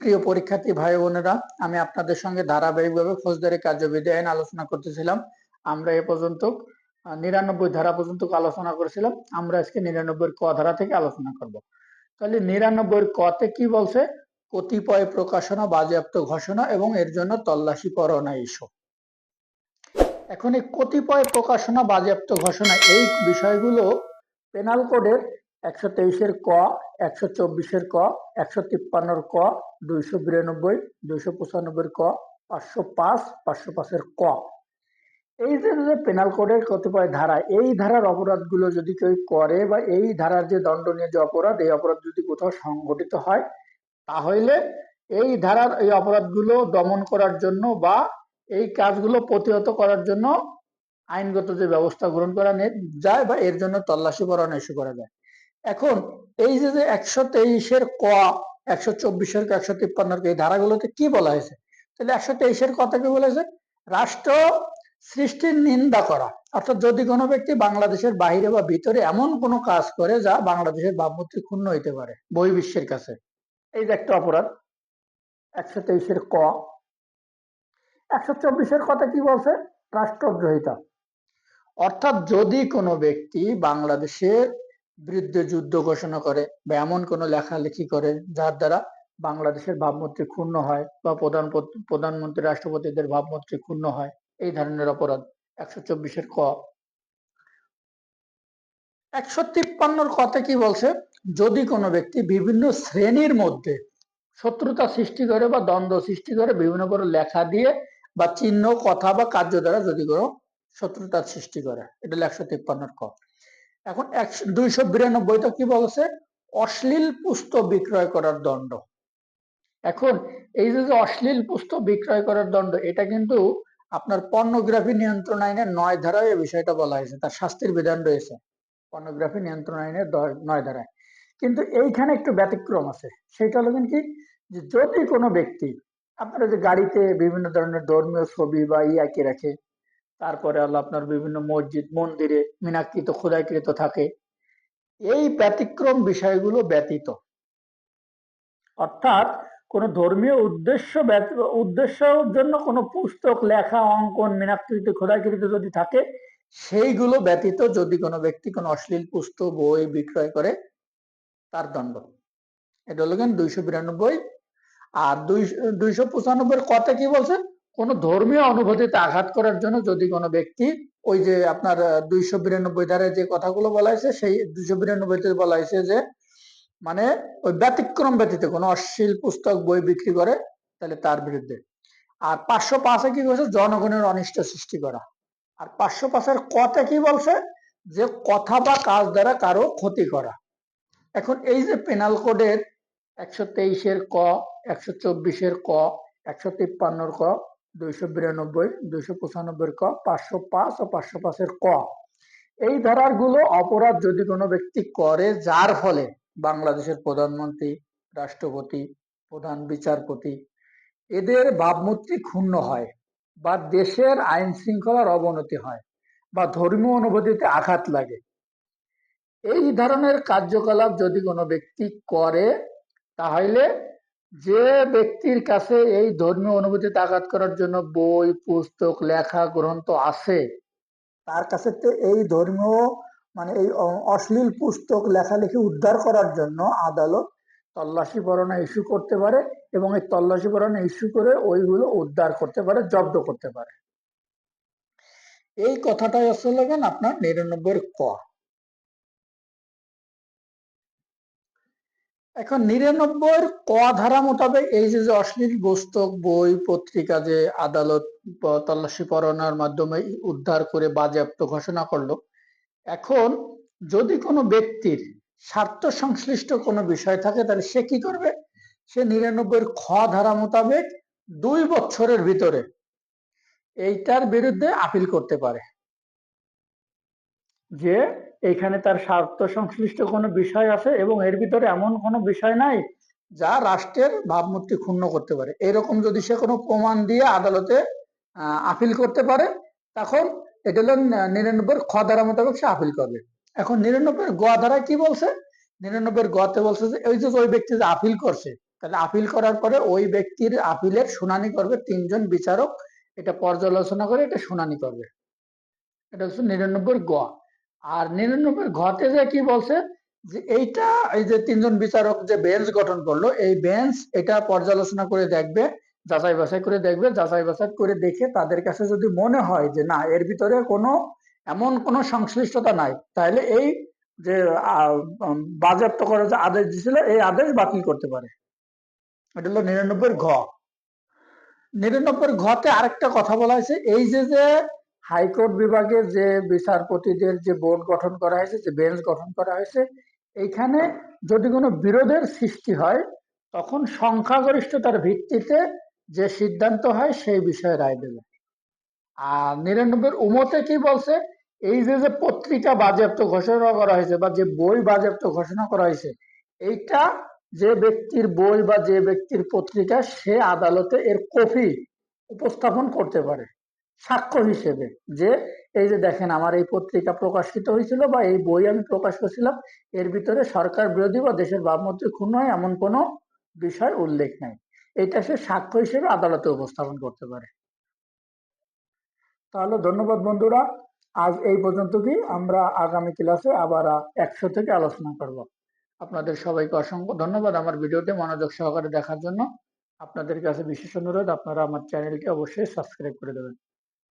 প্রিয় পরীক্ষার্থী ভাই বোনেরা, আমি আপনাদের সঙ্গে ধারাবাহিকভাবে ফৌজদারি কার্যবিধি আইন আলোচনা করতেছিলাম। আমরা এ পর্যন্ত নিরানব্বই ধারা পর্যন্ত আলোচনা করেছিলাম। আমরা আজকে নিরানব্বই ক ধারা থেকে আলোচনা করব। তাহলে নিরানব্বই কতে কি বলছে? কতিপয় প্রকাশনা, বাজেয়াপ্ত ঘোষণা এবং এর জন্য তল্লাশি পরোয়ানা ইস্যু এখন এই কতিপয় প্রকাশনা, বাজেয়াপ্ত ঘোষণা এই বিষয়গুলো পেনাল কোডের একশো তেইশের ক, একশো চব্বিশের ক, একশো তিপ্পান্নর ক, দুইশো বিরানব্বই, দুইশো পঁচানব্বই ক, পাঁচশো পাঁচ, পাঁচশো পাঁচের ক। এই যে পেনাল কোডের কতিপয় ধারা, এই ধারার অপরাধগুলো যদি কেউ করে বা এই ধারার যে দণ্ডনীয় যে অপরাধ, এই অপরাধ যদি কোথাও সংঘটিত হয়, তাহলে এই ধারার এই অপরাধগুলো দমন করার জন্য বা এই কাজগুলো প্রতিহত করার জন্য আইনগত যে ব্যবস্থা গ্রহণ করা যায় বা এর জন্য তল্লাশি পরোয়ানা করা যায়। এখন এই যে যে একশো তেইশের ক, একশো চব্বিশের একশো তিপ্পান্নর এই ধারাগুলোতে কি বলা হয়েছে? তাহলে একশো তেইশের কথা কি বলেছে রাষ্ট্র সৃষ্টির নিন্দা করা। অর্থাৎ যদি কোনো ব্যক্তি বাংলাদেশের বাইরে বা ভিতরে এমন কোনো কাজ করে যা বাংলাদেশের ভাবমূর্তি ক্ষুণ্ণ হইতে পারে বহির্বিশ্বের কাছে। এই যে একটা অপরাধ, একশো তেইশের ক। একশো চব্বিশের কথা কি বলছে? রাষ্ট্রদ্রোহিতা। অর্থাৎ যদি কোনো ব্যক্তি বাংলাদেশের বিরুদ্ধে যুদ্ধ ঘোষণা করে বা এমন কোনো লেখালেখি করে যার দ্বারা বাংলাদেশের ভাবমূর্তি ক্ষুণ্ণ হয় বা প্রধান প্রধানমন্ত্রী রাষ্ট্রপতিদের ভাবমূর্তি ক্ষুণ্ণ হয়। এই ধরনের অপরাধ একশো চব্বিশের ক। একশো তিপ্পান্নর কথা কি বলছে? যদি কোনো ব্যক্তি বিভিন্ন শ্রেণির মধ্যে শত্রুতা সৃষ্টি করে বা দ্বন্দ্ব সৃষ্টি করে, বিভিন্ন করে লেখা দিয়ে বা চিহ্ন, কথা বা কার্য দ্বারা যদি কোনো শত্রুতার সৃষ্টি করে, এটা হলো একশো তিপ্পান্নর ক। এখন একশো দুইশো বিরানব্বইটা কি বলছে? অশ্লীল পুস্তক বিক্রয় করার দণ্ড। এখন এই যে অশ্লীল পুস্তক বিক্রয় করার দণ্ড, এটা কিন্তু আপনার পর্নোগ্রাফি নিয়ন্ত্রণ আইনের নয় ধারায় এই বিষয়টা বলা হয়েছে। তার শাস্তির বিধান রয়েছে। পর্নোগ্রাফি নিয়ন্ত্রণ আইনের নয় ধারায়। কিন্তু এইখানে একটু ব্যতিক্রম আছে। সেটা হলো কি, যে যদি কোনো ব্যক্তি আপনারা যে গাড়িতে বিভিন্ন ধরনের ধর্মীয় ছবি বা ই আঁকে রাখে তারপরে হলো আপনার বিভিন্ন মসজিদ, মন্দিরে মিনাকৃত খোদাইকৃত থাকে। এই ব্যতিক্রম বিষয়গুলো ব্যতীত। অর্থাৎ কোন ধর্মীয় উদ্দেশ্য উদ্দেশ্যের জন্য কোনো পুস্তক, লেখা, অঙ্কন মিনাকৃত খোদাইকৃত যদি থাকে, সেইগুলো ব্যতীত যদি কোনো ব্যক্তি কোনো অশ্লীল পুস্তক, বই বিক্রয় করে, তার দণ্ড। এটা হলো দুইশো বিরানব্বই আর দুইশো পঁচানব্বই কথা কি বলছে কোন ধর্মীয় অনুভূতিতে আঘাত করার জন্য যদি কোনো ব্যক্তি ওই যে আপনার দুইশো বিরানব্বই ধারে যে কথাগুলো বলা হয়েছে, সেই দুইশো বিরানব্বইতে বলা হয়েছে যে মানে ওই ব্যতিক্রম ব্যতীত কোনো অশ্লীল পুস্তক, বই বিক্রি করে তাহলে তার বিরুদ্ধে। আর পাঁচশো পাঁচে কি বলছে? জনগণের অনিষ্ট সৃষ্টি করা। আর পাঁচশো পাঁচের কথা কি বলছে? যে কথা বা কাজ দ্বারা কারও ক্ষতি করা। এখন এই যে পেনাল কোডের একশো তেইশের ক, একশো চব্বিশের ক, একশো তিপ্পান্নর ক দুইশো বিরানব্বই, দুইশো পঁচানব্বই ক, পাঁচশো পাঁচ ও পাঁচশো পাঁচের ক। এই ধারাগুলো অপরাধ যদি কোনো ব্যক্তি করে, যার ফলে বাংলাদেশের প্রধানমন্ত্রী, রাষ্ট্রপতি, প্রধান বিচারপতি, এদের ভাবমূর্তি ক্ষুণ্ণ হয় বা দেশের আইন শৃঙ্খলার অবনতি হয় বা ধর্মীয় অনুভূতিতে আঘাত লাগে। এই ধরনের কার্যকলাপ যদি কোনো ব্যক্তি করে, তাহলে যে ব্যক্তির কাছে এই ধর্মীয় অনুভূতি আঘাত করার জন্য বই, পুস্তক, লেখা, গ্রন্থ আছে, তার কাছে এই ধর্মীয় মানে এই অশ্লীল পুস্তক, লেখালেখি উদ্ধার করার জন্য আদালত তল্লাশি পরোয়ানা ইস্যু করতে পারে এবং এই তল্লাশি পরোয়ানা ইস্যু করে ওইগুলো উদ্ধার করতে পারে, জব্দ করতে পারে। এই কথাটাই আসলে আপনার নিরানব্বই ক? এখন নিরানব্বই ক ধারা মোতাবেক এই যে যে অশ্লীল পুস্তক, বই, পত্রিকা যে আদালত তল্লাশি পরোয়ানার মাধ্যমে উদ্ধার করে বাজেয়াপ্ত ঘোষণা করল, এখন যদি কোনো ব্যক্তির স্বার্থ সংশ্লিষ্ট কোনো বিষয় থাকে, তাহলে সে কি করবে? সে নিরানব্বই খ ধারা মোতাবেক দুই বছরের ভিতরে এইটার বিরুদ্ধে আপিল করতে পারে। যে এখানে তার স্বার্থ সংশ্লিষ্ট কোনো বিষয় আছে এবং এর ভিতরে এমন কোনো বিষয় নাই যা রাষ্ট্রের ভাবমূর্তি ক্ষুণ্ণ করতে পারে। এরকম যদি সে কোনো প্রমাণ দিয়ে আদালতে আপিল করতে পারে, তখন এটা হলো নিরানব্বই খ ধারা মোতাবেক সে আপিল করবে। এখন নিরানব্বই গ ধারা কি বলছে? নিরানব্বই গতে বলছে যে ওই যে ওই ব্যক্তি যে আপিল করছে, তাহলে আপিল করার পরে ওই ব্যক্তির আপিলের শুনানি করবে তিনজন বিচারক, এটা পর্যালোচনা করে এটা শুনানি করবে। এটা হচ্ছে নিরানব্বই গ। আর নিরানব্বই ঘতে যে কি বলছে? যে এইটা, এই যে তিনজন বিচারক যে বেঞ্চ গঠন করল, এই বেঞ্চ এটা পর্যালোচনা করে দেখবে, যাচাই বাছাই করে দেখবে, যাচাই বাছাই করে দেখে তাদের কাছে যদি মনে হয় যে না, এর ভিতরে কোনো, এমন কোনো সংশ্লিষ্টতা নাই, তাহলে এই যে বাজেয়াপ্ত করার যে আদেশ দিছিল, এই আদেশ বাতিল করতে পারে। এটা হলো নিরানব্বই ঘ। নিরানব্বই ঘতে আরেকটা কথা বলা হয়েছে, এই যে যে হাইকোর্ট বিভাগে যে বিচারপতিদের যে বোর্ড গঠন করা হয়েছে, যে বেঞ্চ গঠন করা হয়েছে, এইখানে যদি কোনো বিরোধের সৃষ্টি হয়, তখন সংখ্যাগরিষ্ঠতার ভিত্তিতে যে সিদ্ধান্ত হয়, সেই বিষয়ে রায় দেবে। আর নিরানব্বই উমতে কি বলছে? এই যে যে পত্রিকা বাজেয়াপ্ত ঘোষণা করা হয়েছে বা যে বই বাজেয়াপ্ত ঘোষণা করা হয়েছে, এইটা যে ব্যক্তির বই বা যে ব্যক্তির পত্রিকা, সে আদালতে এর কপি উপস্থাপন করতে পারে। সাক্ষ্য হিসেবে যে, এই যে দেখেন আমার এই পত্রিকা প্রকাশিত হয়েছিল বা এই বই আমি প্রকাশ করছিলাম, এর ভিতরে সরকার বিরোধী বা দেশের ভাবমূর্তি ক্ষুণ্ণ হয় এমন কোনো বিষয় উল্লেখ নাই। এটা সে সাক্ষ্য হিসেবে আদালতে উপস্থাপন করতে পারে। তাহলে ধন্যবাদ বন্ধুরা। আজ এই পর্যন্ত কি? আমরা আগামী ক্লাসে আবার একশো থেকে আলোচনা করব। আপনাদের সবাইকে অসংখ্য ধন্যবাদ আমার ভিডিওতে মনোযোগ সহকারে দেখার জন্য। আপনাদের কাছে বিশেষ অনুরোধ, আপনারা আমার চ্যানেলটি অবশ্যই সাবস্ক্রাইব করে দেবেন।